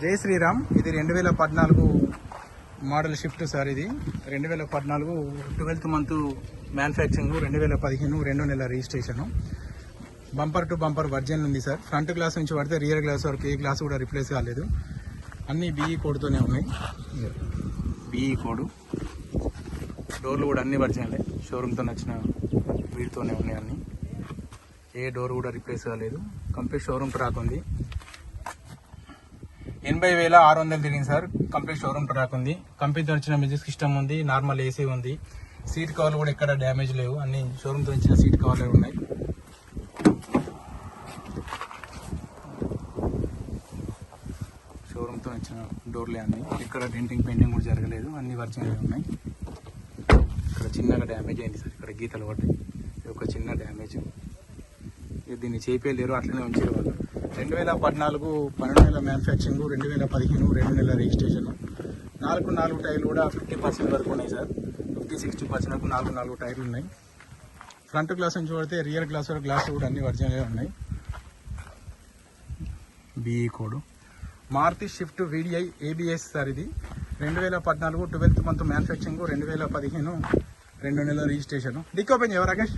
జై శ్రీరామ్. ఇది రెండు వేల పద్నాలుగు మోడల్ షిఫ్ట్ సార్ ఇది. రెండు వేల పద్నాలుగు ట్వెల్త్ మంత్ మ్యానుఫ్యాక్చరింగ్ రెండు వేల పదిహేను రెండు నెలల registration. Bumper to bumper virgin ఉంది సార్. ఫ్రంట్ గ్లాస్ నుంచి పడితే రియర్ గ్లాస్ వరకు ఏ గ్లాస్ కూడా రిప్లేస్ కాలేదు. అన్నీ బీఈ కోడ్తోనే ఉన్నాయి. BE code. డోర్లు కూడా అన్ని వర్జన్లే. షోరూమ్తో నచ్చిన వీటితోనే ఉన్నాయి అన్ని. ఏ డోర్ కూడా రిప్లేస్ కాలేదు. కంప్లీట్ షోరూమ్ ట్రాక్ ఉంది. ఎనభై వేల ఆరు వందలు తిరిగింది సార్. కంప్లీట్ షోరూమ్ ట్రాక్ ఉంది. కంపెనీతో వచ్చిన మ్యూజిక్ సిస్టమ్ ఉంది నార్మల్ ఏసీ ఉంది. సీట్ కవర్లు కూడా ఎక్కడ డ్యామేజ్ లేవు. అన్ని షోరూమ్తో వచ్చిన సీట్ కవర్లు ఉన్నాయి. షోరూమ్తో వచ్చిన డోర్లే అన్ని. ఇక్కడ డెంటింగ్ పెయింటింగ్ కూడా జరగలేదు. అన్ని వర్జినల్ ఉన్నాయి. ఇక్కడ చిన్నగా డ్యామేజ్ అయింది సార్. ఇక్కడ గీతలు పడ్డాయి. ఇది ఒక చిన్న డ్యామేజ్ దీన్ని చేపేయలేరు అట్లనే ఉంచేవాళ్ళు రెండు వేల పద్నాలుగు పన్నెండు వేల మ్యానుఫ్యాక్చరింగ్ రెండు వేల పదిహేను రెండు నెలల రిజిస్ట్రేషన్. నాలుగు నాలుగు టైర్లు కూడా ఫిఫ్టీ పర్సెంట్ వరకు ఉన్నాయి సార్. ఫిఫ్టీ సిక్స్టీ పర్సెంట్ వరకు నాలుగు నాలుగు టైర్లు ఉన్నాయి. ఫ్రంట్ గ్లాస్ నుంచి చూడితే రియర్ గ్లాస్ వరకు గ్లాస్ కూడా అన్ని ఒరిజినల్గా ఉన్నాయి. BE code Maruti Swift VDI ABS sir ఇది. రెండు వేల పద్నాలుగు ట్వెల్త్ మంత్ మ్యానుఫ్యాక్చరింగ్ రెండు వేల పదిహేను రెండు నెలల రిజిస్ట్రేషన్. డిక్ ఓపెన్ చేయవా రాకేష్.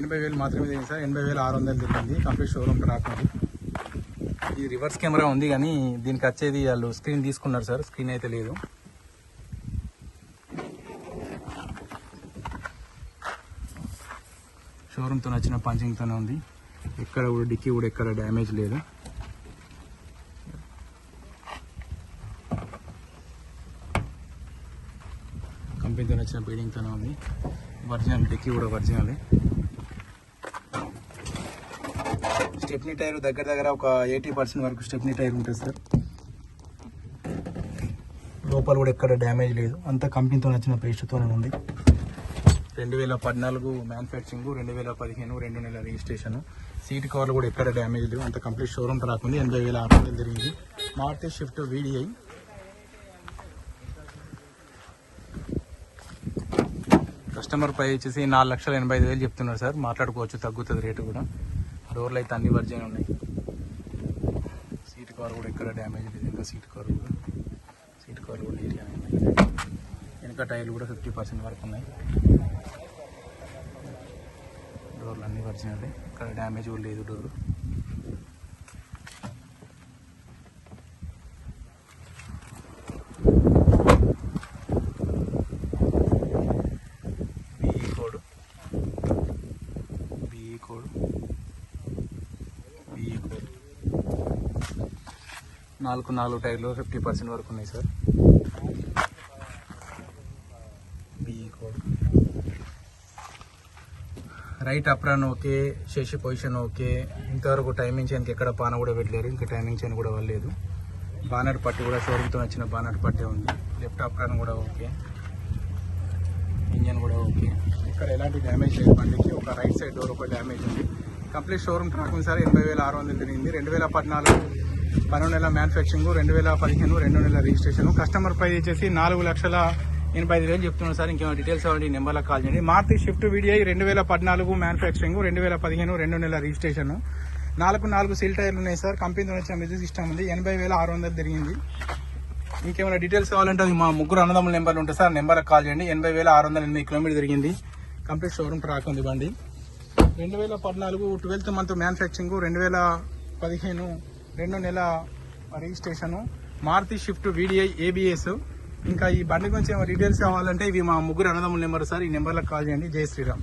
ఎనభై వేలు మాత్రమే తిరిగింది సార్. ఎనభై వేలు ఆరు వందలు తిరిగింది. కంప్లీట్ షోరూమ్ రాకుండా ఇది రివర్స్ కెమెరా ఉంది కానీ దీనికి వచ్చేది వాళ్ళు స్క్రీన్ తీసుకున్నారు సార్. స్క్రీన్ అయితే లేదు. షోరూమ్తో నచ్చిన పంచింగ్తోనే ఉంది. ఎక్కడ కూడా డిక్కీ కూడా ఎక్కడ డ్యామేజ్ లేదు. కంపెనీతో నచ్చిన బీడింగ్తోనే ఉంది. ఒరిజినల్ డిక్కీ కూడా ఒరిజినలే స్టెప్నీ టైర్ దగ్గర దగ్గర ఒక ఎయిటీ పర్సెంట్ వరకు స్టెప్నీ టైర్ ఉంటుంది సార్. లోపల కూడా ఎక్కడ డ్యామేజ్ లేదు. అంతా కంపెనీతో నచ్చిన పేస్ట్తోనే ఉంది. రెండు వేల పద్నాలుగు మ్యానుఫ్యాక్చరింగ్ రెండు వేల పదిహేను రెండు నెలల రిజిస్ట్రేషన్. సీట్ కవర్లు కూడా ఎక్కడ డ్యామేజ్ లేవు. అంత కంప్లీట్ షోరూమ్ రాకుంది. ఎనభై వేల ఆరు వందలు జరిగింది మారుతి షిఫ్ట్ వీడిఐ. కస్టమర్ పై వచ్చేసి నాలుగు లక్షల ఎనభై ఐదు వేలు చెప్తున్నారు సార్. మాట్లాడుకోవచ్చు తగ్గుతుంది రేటు కూడా. డోర్లు అయితే అన్ని వర్జన్ ఉన్నాయి. సీట్ కవర్ కూడా ఎక్కడ డ్యామేజ్ లేదు ఇంకా సీట్ కవర్ కూడా సీట్ కవర్ కూడా నీట్గానే ఉన్నాయి టైర్లు కూడా ఫిఫ్టీ పర్సెంట్ వరకు ఉన్నాయి. డోర్లు అన్ని వర్జినల్ ఇక్కడ డ్యామేజ్ కూడా లేదు door BE code BE code BE code నాలుగు నాలుగు టైర్లు ఫిఫ్టీ పర్సెంట్ వరకు ఉన్నాయి sir. BE code. Right apron okay chassis position okay. ఇంతవరకు టైమింగ్ చేయడానికి ఎక్కడ పాన కూడా పెట్టలేరు ఇంకా టైమింగ్ చేయని కూడా వాళ్ళలేదు బానట్ పట్టి కూడా షోరూమ్తో వచ్చిన బానట్ పట్టే ఉంది. లెఫ్ట్ అప్రాన్ కూడా ఓకే. ఇంజన్ కూడా ఓకే. ఇక్కడ ఎలాంటి డ్యామేజ్ లేదు బండికి. ఒక రైట్ సైడ్ డోర్ ఒక డ్యామేజ్ ఉంది. కంప్లీట్ షోరూమ్ ట్రాక్ ఉంది సార్ ఎనభై వేల ఆరు వందలు తిరిగింది. రెండు వేల పద్నాలుగు పన్నెండు నెలల మ్యానుఫ్యాక్చరింగ్ రెండు వేల పదిహేను రెండు నెలల రిజిస్ట్రేషన్. కస్టమర్ ప్రైస్ వచ్చేసి నాలుగు లక్షల ఎనభై ఐదు వేలు చెప్తున్నాను సార్. ఇంకేమైనా డీటెయిల్స్ అవ్వండి ఈ నెంబర్లో కాల్ చేయండి. మార్తి షిఫ్ట్ వీడిఐ రెండు వేల పద్నాలుగు మ్యానుఫ్యాక్చరింగ్ రెండు వేల పదిహేను రెండు నెలల రిజిస్ట్రేషన్. నాలుగు నాలుగు సీల్ టైర్లు ఉన్నాయి సార్. కంపెనీతో వచ్చిన మ్యూజిక్ సిస్టమ్ ఉంది. ఎనభై వేల ఆరు వందలు తిరిగింది. ఇంకేమైనా డీటెయిల్స్ కావాలంటే అది మా ముగ్గురు అన్నదమ్ముల నెంబర్లు ఉంటాయి సార్ నెంబర్కి కాల్ చేయండి. ఎనభై వేల ఆరు వందల ఎనిమిది కిలోమీటర్ తిరిగింది. కంప్లీట్ షోరూమ్ ట్రాక్ ఉంది బండి. రెండు వేల పద్నాలుగు ట్వెల్త్ మంత్ మ్యానుఫ్యాక్చరింగ్ రెండు వేల పదిహేను రెండు నెల registration. Maruti Swift VDI ABS ఇంకా ఈ బండి గురించి ఏమైనా డీటెయిల్స్ కావాలంటే ఇవి మా ముగ్గురు అన్నదమ్ముల నెంబర్ సార్. ఈ నెంబర్లకు కాల్ చేయండి. జై శ్రీరామ్.